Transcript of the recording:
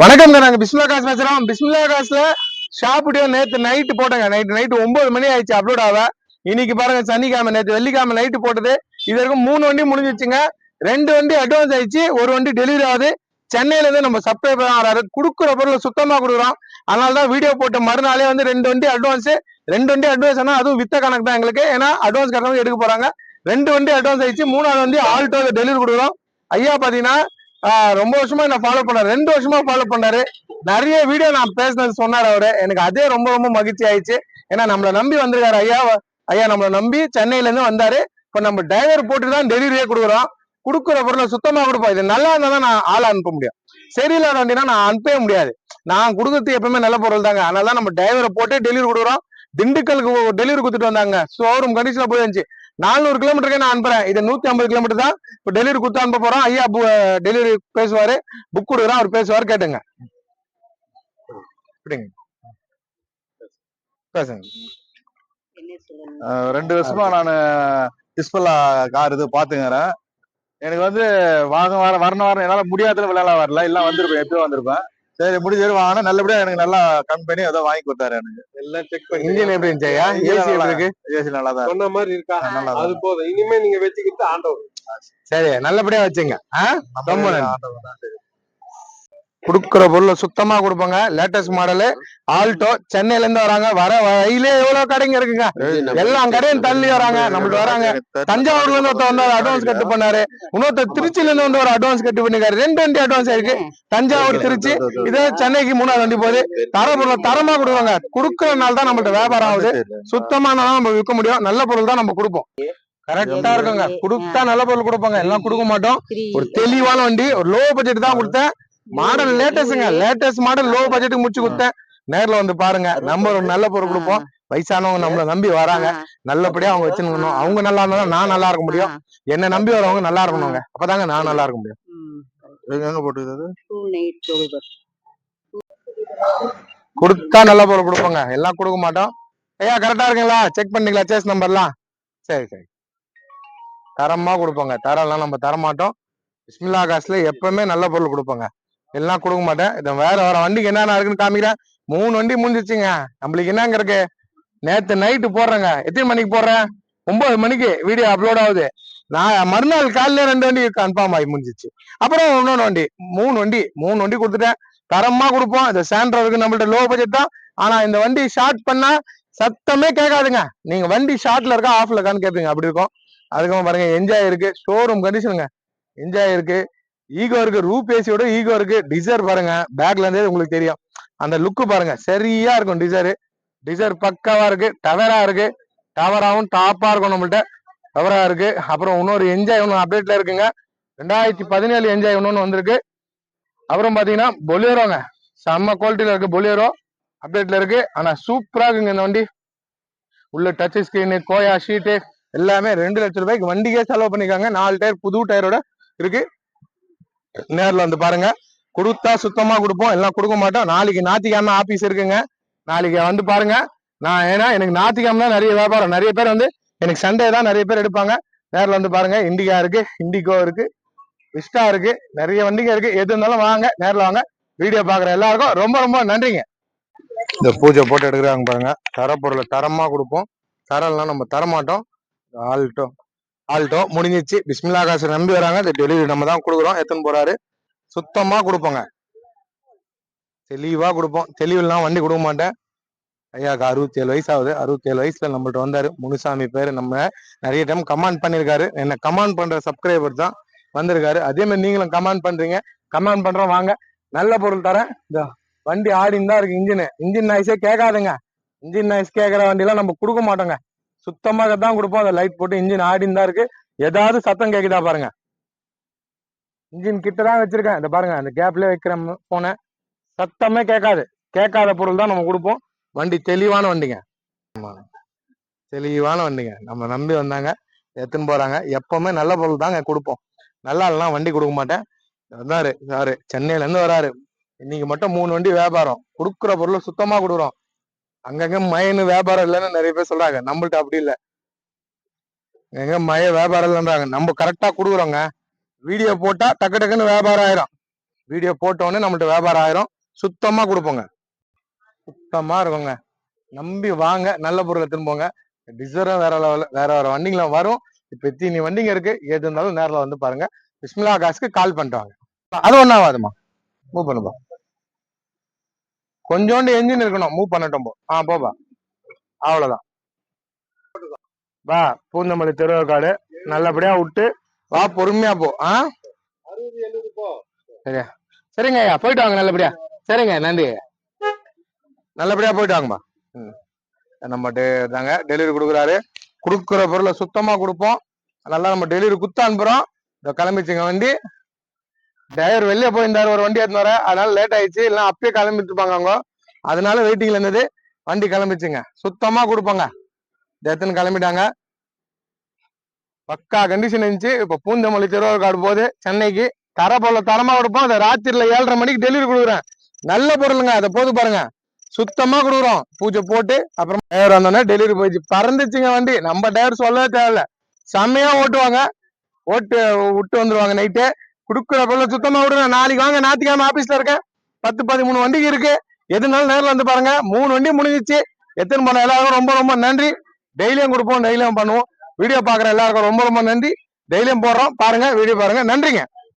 வணக்கம் நாங்க பிஸ்மிலா காசு பேசுறோம். பிஸ்மிலா காசுல ஷாப்புடியோ நேத்து நைட்டு போட்டேங்க. நைட்டு நைட்டு ஒன்பது மணி ஆயிடுச்சு அப்லோட் ஆக. இன்னைக்கு பாருங்க சனிக்கிழமை நேத்து வெள்ளிக்கிழமை நைட்டு போட்டது. இது வரைக்கும் மூணு வண்டி முடிஞ்சிச்சுங்க ரெண்டு வண்டி அட்வான்ஸ் ஆயிடுச்சு. ஒரு வண்டி டெலிவரி ஆகுது. சென்னையில இருந்து நம்ம சப்ஸ்கிரைபர் வராரு. குடுக்குற பொருளை சுத்தமா கொடுக்குறோம். அதனால தான் வீடியோ போட்ட மறுநாளே வந்து ரெண்டு வண்டி அட்வான்ஸ் ரெண்டு வண்டி அட்வான்ஸ் ஆனா அதுவும் வித்த கணக்கு தான் எங்களுக்கு. ஏன்னா அட்வான்ஸ் கட்டணம் எடுக்க போறாங்க. ரெண்டு வண்டி அட்வான்ஸ் ஆயிடுச்சு. மூணாவது வண்டி ஆல்டோ டெலிவரி கொடுக்குறோம். ஐயா பாத்தீங்கன்னா ரொம்ப வருஷமா என்ன ஃபாலோ பண்ணாரு. ரெண்டு வருஷமா ஃபாலோ பண்ணாரு. நிறைய வீடியோ நான் பேசினது சொன்னார் அவரு. எனக்கு அதே ரொம்ப ரொம்ப மகிழ்ச்சி ஆயிடுச்சு. ஏன்னா நம்மளை நம்பி வந்திருக்காரு ஐயா ஐயா நம்மளை நம்பி சென்னையில இருந்து வந்தாரு. இப்ப நம்ம டிரைவர் போட்டு தான் டெலிவரியே கொடுக்குறோம். கொடுக்குற பொருளை சுத்தமா கொடுப்போம். இது நல்லா இருந்தா தான் நான் ஆளை அனுப்ப முடியும். சரியில்லாத வண்டினா நான் அனுப்பவே முடியாது. நான் கொடுக்கறது எப்பவுமே நல்ல பொருள் தாங்க. அதனால தான் நம்ம டிரைவரை போட்டு டெலிவரி கொடுக்குறோம். திண்டுக்கலுக்கு டெலிவரி கொடுத்துட்டு வந்தாங்க. ஷோரூம் கண்டிஷன்ல போயிருந்துச்சு. நானூறு கிலோமீட்டருக்கே நான் அனுப்புறேன். இது நூத்தி ஐம்பது கிலோமீட்டர் தான். இப்போ டெலிவரி கொடுத்து அனுப்ப போறோம். ஐயா டெலிவரி பேசுவாரு. புக் கொடுக்குறேன். அவர் பேசுவாரு. கேட்டுங்க. பேசுங்க. ரெண்டு வருஷமா நான் டிஸ்பல்லா கார் இது பாத்துங்கிறேன் எனக்கு வந்து வாங்க வர வரணும் வரணும் என்னால முடியாதுல விளையாட வரல. எல்லாம் வந்திருப்பேன். எப்பயும் வந்திருப்பேன். சரி முடிஞ்சது வாங்கினா நல்லபடியா எனக்கு நல்லா கம்பெனி ஏதோ வாங்கி கொடுத்தாரு எனக்கு. எல்லாம் செக் பண்ணி இன்ஜின் எப்படி இருந்துச்சு ஏசி இருக்கு ஏசி நல்லா தான் சொன்ன மாதிரி இருக்கா? நல்லா அது போதும். இனிமே நீங்க வச்சுக்கிட்டு ஆண்டவர். சரி நல்லபடியா வச்சுங்க? ரொம்ப நன்றி. கொடுக்குற பொருளை சுத்தமா கொடுப்பாங்க. லேட்டஸ்ட் மாடலு ஆல்டோ சென்னையில இருந்து வராங்க. வர வழியிலே எவ்வளவு கடைங்க இருக்குங்க? எல்லா கடையும் தள்ளி வராங்க. நம்மள்ட்ட வராங்க. தஞ்சாவூர்ல இருந்து ஒருத்தர் வந்தாரு அட்வான்ஸ் கட்டு பண்ணாரு. இன்னொருத்தர் திருச்சியில இருந்து வந்து ஒரு அட்வான்ஸ் கட்டு பண்ணிருக்காரு. ரெண்டு வண்டி அட்வான்ஸ் ஆயிருக்கு. தஞ்சாவூர் திருச்சி. இதே சென்னைக்கு மூணாவது வண்டி போகுது. தர பொருளை தரமா கொடுவாங்க கொடுக்கறதுனால தான் நம்மள்ட்ட வியாபாரம் ஆகுது. சுத்தமானதான் நம்ம விற்க முடியும். நல்ல பொருள் தான் நம்ம கொடுப்போம். கரெக்டா இருக்குங்க. கொடுத்தா நல்ல பொருள் கொடுப்பாங்க. எல்லாம் கொடுக்க மாட்டோம். ஒரு தெளிவான வண்டி. ஒரு லோ பட்ஜெட் தான் கொடுத்தேன். மாடல் லேட்டஸ்ட்ங்க லேட்டஸ்ட் மாடல் லோ பட்ஜெட்டுக்கு முடிச்சு கொடுத்தேன். நேர்ல வந்து பாருங்க நம்ம ஒரு நல்ல பொருள் கொடுப்போம். வயசானவங்க நம்மள நம்பி வராங்க. நல்லபடியா அவங்க வச்சுக்கணும் அவங்க நல்லா இருந்தா தான் நான் நல்லா இருக்க முடியும். என்ன நம்பி வரவங்க நல்லா இருக்கணுங்க. அப்பதாங்க நான் நல்லா இருக்க முடியும். எங்க டோல்பர் கொடுத்தா நல்ல பொருள் கொடுப்போங்க. எல்லாம் கொடுக்க மாட்டோம். ஐயா கரெக்டா இருக்குங்களா? செக் பண்ணீங்களா சேஸ் நம்பர்லாம் சரி சரி. தரமா கொடுப்போங்க. தரம்லாம் நம்ம தர மாட்டோம் பிஸ்மில்லா காசுல எப்பவுமே நல்ல பொருள் கொடுப்போங்க. எல்லாம் கொடுக்க மாட்டேன். இதை வேற வேற வண்டிக்கு என்னென்ன இருக்குன்னு காமிக்கிறேன். மூணு வண்டி முடிஞ்சிச்சுங்க. நம்மளுக்கு என்னங்க இருக்கு? நேத்து நைட்டு போடுறேங்க. எத்தனை மணிக்கு போடுறேன்? ஒன்பது மணிக்கு வீடியோ அப்லோட் ஆகுது. நான் மறுநாள் காலையில ரெண்டு வண்டி கன்ஃபார்ம் ஆகி முடிஞ்சிச்சு. அப்புறம் இன்னொன்று வண்டி. மூணு வண்டி. மூணு வண்டி கொடுத்துட்டேன். தரமா கொடுப்போம். இந்த சாண்ட்ரோ இருக்கு நம்மள்ட்ட லோ பட்ஜெட் தான். ஆனா இந்த வண்டி ஷார்ட் பண்ணா சத்தமே கேட்காதுங்க. நீங்க வண்டி ஷார்ட்ல இருக்கா ஆஃப்ல இருக்கான்னு கேட்பீங்க. அப்படி இருக்கும். அதுக்கப்புறம் பாருங்க என்ஜாய் இருக்கு. ஷோரூம் கண்டிஷனுங்க என்ஜாய் இருக்கு. ஈகோ இருக்கு ரூபேசியோட ஈகோ இருக்கு. டிசைர் பாருங்க. பேக்ல இருந்தே உங்களுக்கு தெரியும். அந்த லுக்கு பாருங்க. சரியா இருக்கும் டிசைரு டிசைர் பக்காவா இருக்கு. டவரா இருக்கு. டவராவும் டாப்பா இருக்கும் நம்மள்ட்ட. டவரா இருக்கு. அப்புறம் இன்னொரு என்ஜாய் ஒன்று அப்டேட்ல இருக்குங்க. ரெண்டாயிரத்தி பதினேழு என்ஜாய் ஒன்று வந்திருக்கு. அப்புறம் பாத்தீங்கன்னா பொலியரோங்க செம்ம குவாலிட்டியில இருக்கு பொலியரோ அப்டேட்ல இருக்கு. ஆனா சூப்பரா இருக்குங்க இந்த வண்டி. உள்ள டச் ஸ்கிரீனு கோயா ஷீட்டு எல்லாமே ரெண்டு லட்சம் ரூபாய்க்கு வண்டிக்கே செலவு பண்ணிக்காங்க நாலு டயர் புது டயரோட இருக்கு. நேரில் வந்து பாருங்க. கொடுத்தா சுத்தமா கொடுப்போம். எல்லாம் கொடுக்க மாட்டோம். நாளைக்கு ஞாயிற்றுக்கிழமை ஆபீஸ் இருக்குங்க. நாளைக்கு வந்து பாருங்க. நான் ஏன்னா எனக்கு ஞாயிற்றுக்கிழமை தான் நிறைய வியாபாரம். நிறைய பேர் வந்து எனக்கு சண்டே தான் நிறைய பேர் எடுப்பாங்க. நேரில் வந்து பாருங்க. இண்டிகா இருக்கு இண்டிகோ இருக்கு விஸ்டா இருக்கு நிறைய வண்டிங்க இருக்கு. எது இருந்தாலும் வாங்க நேரில் வாங்க. வீடியோ பாக்குற எல்லாருக்கும் ரொம்ப ரொம்ப நன்றிங்க. இந்த பூஜை போட்டு எடுக்கிறாங்க பாருங்க. தரப்பொருளை தரமா கொடுப்போம். தரம்லாம் நம்ம தரமாட்டோம். ஆல்டோ ஆல்டோ முடிஞ்சிச்சு. பிஸ்மில்லா காசு நம்பி வராங்க. இந்த டெலிவரி நம்ம தான் கொடுக்குறோம். எத்தனை போறாரு. சுத்தமா கொடுப்போங்க. தெளிவா கொடுப்போம். தெளிவுலாம் வண்டி கொடுக்க மாட்டேன். ஐயாக்கு அறுபத்தி ஏழு வயசு ஆகுது அறுபத்தி ஏழு வயசுல நம்மள்ட்ட வந்தாரு. முனுசாமி பேர். நம்ம நிறைய டைம் கமெண்ட் பண்ணிருக்காரு என்ன கமெண்ட் பண்ற சப்ஸ்கிரைபர் தான் வந்திருக்காரு. அதே மாதிரி நீங்களும் கமெண்ட் பண்றீங்க. கமெண்ட் பண்றோம். வாங்க. நல்ல பொருள் தரேன். இந்த வண்டி ஆடின்னு தான் இருக்கு. இன்ஜின் இன்ஜின் நாய்ஸே கேட்காதுங்க. இன்ஜின் நாய்ஸ் கேட்கற வண்டிலாம் நம்ம கொடுக்க மாட்டோங்க. சுத்தமாக தான் கொடுப்போம். அந்த லைட் போட்டு இன்ஜின் ஆடின்னு தான் இருக்கு. ஏதாவது சத்தம் கேக்குதா பாருங்க. இன்ஜின் கிட்ட தான் வச்சிருக்கேன். இந்த பாருங்க அந்த கேப்ல வைக்கிற போன சத்தமே கேட்காது. கேட்காத பொருள் தான் நம்ம கொடுப்போம். வண்டி தெளிவான வண்டிங்க. ஆமா. தெளிவான வண்டிங்க. நம்ம நம்பி வந்தாங்க. எடுத்துன்னு போறாங்க. எப்பவுமே நல்ல பொருள் தாங்க கொடுப்போம். நல்லா இல்லைனா வண்டி கொடுக்க மாட்டேன். வந்தாரு சாரு சென்னையில இருந்து வராரு. இன்னைக்கு மட்டும் மூணு வண்டி வியாபாரம். கொடுக்குற பொருள் சுத்தமா கொடுக்குறோம். அங்கங்க மயனு வியாபாரம் இல்லைன்னு நிறைய பேர் சொல்றாங்க. நம்மள்ட்ட அப்படி இல்லை. எங்க மய வியாபாரம் இல்லைன்றாங்க. நம்ம கரெக்டா கொடுக்குறோங்க. வீடியோ போட்டா டக்கு டக்குன்னு வியாபாரம் ஆயிரும். வீடியோ போட்டோன்னே நம்மள்ட்ட வியாபாரம் ஆயிரும். சுத்தமா கொடுப்போங்க. சுத்தமா இருக்குங்க. நம்பி வாங்க. நல்ல பொருளை திரும்புங்க டிசரும் வேற லெவலில் வேற வேற வண்டிங்களாம் வரும். இப்ப இத்தனி வண்டிங்க இருக்கு. எது இருந்தாலும் நேரில் வந்து பாருங்க. பிஸ்மிலா காசுக்கு கால் பண்ணிட்டு வாங்க. அது ஒன்றும் மூவ் பண்ணுப்பா கொஞ்சோண்டு என்ஜின் இருக்கணும். மூவ் பண்ணட்டும் போ. ஆ போப்பா அவ்வளவுதான். வா பூந்தமல்லி திருவக்காடு. நல்லபடியா விட்டு வா பொறுமையா போ. ஆ? சரியா? போ சரிங்க ஐயா போயிட்டு வாங்க நல்லபடியா. சரிங்க நன்றி. நல்லபடியா போயிட்டு வாங்கம்மா. ம். நம்ம டெ- தாங்க டெலிவரி கொடுக்குறாரு. கொடுக்குற பொருளை சுத்தமா கொடுப்போம். நல்லா நம்ம டெலிவரி குத்து அனுப்புறோம் இந்த கிளம்பிச்சுங்க வண்டி. டிரைவர் வெளியே போயிருந்தாரு ஒரு வண்டி எடுத்து வர அதனால லேட் ஆயிடுச்சு. இல்லைன்னா அப்பயே கிளம்பிட்டு இருப்பாங்க அவங்க. அதனால வெயிட்டிங்ல இருந்தது. வண்டி கிளம்பிச்சுங்க. சுத்தமா கொடுப்பாங்க. டெத்துன்னு கிளம்பிட்டாங்க. பக்கா கண்டிஷன் இருந்துச்சு. இப்ப பூந்தமல்லி திருவாரூர் போது சென்னைக்கு தர பொருளை தரமா கொடுப்போம். அதை ராத்திரில ஏழரை மணிக்கு டெலிவரி கொடுக்குறேன். நல்ல பொருளுங்க. அதை போது பாருங்க. சுத்தமா கொடுக்குறோம். பூஜை போட்டு அப்புறம் டிரைவர் வந்தோடனே டெலிவரி போயிடுச்சு. பறந்துச்சுங்க வண்டி. நம்ம டிரைவர் சொல்லவே தேவையில்ல. செம்மையா ஓட்டுவாங்க. ஓட்டு விட்டு வந்துருவாங்க நைட்டு கொடுக்குற பொருளை சுத்தமா விடுங்க. நாளைக்கு வாங்க ஞாயிற்றுக்கிழமை ஆபீஸ்ல இருக்கேன் பத்து பதிமூணு வண்டிக்கு இருக்கு. எதுனாலும் நேரில் வந்து பாருங்க. மூணு வண்டி முடிஞ்சிச்சு. எத்தனை பண்ண எல்லாருக்கும் ரொம்ப ரொம்ப நன்றி. டெய்லியும் கொடுப்போம் டெய்லியும் பண்ணுவோம். வீடியோ பாக்குற எல்லாருக்கும் ரொம்ப ரொம்ப நன்றி. டெய்லியும் போடுறோம். பாருங்க வீடியோ பாருங்க. நன்றிங்க.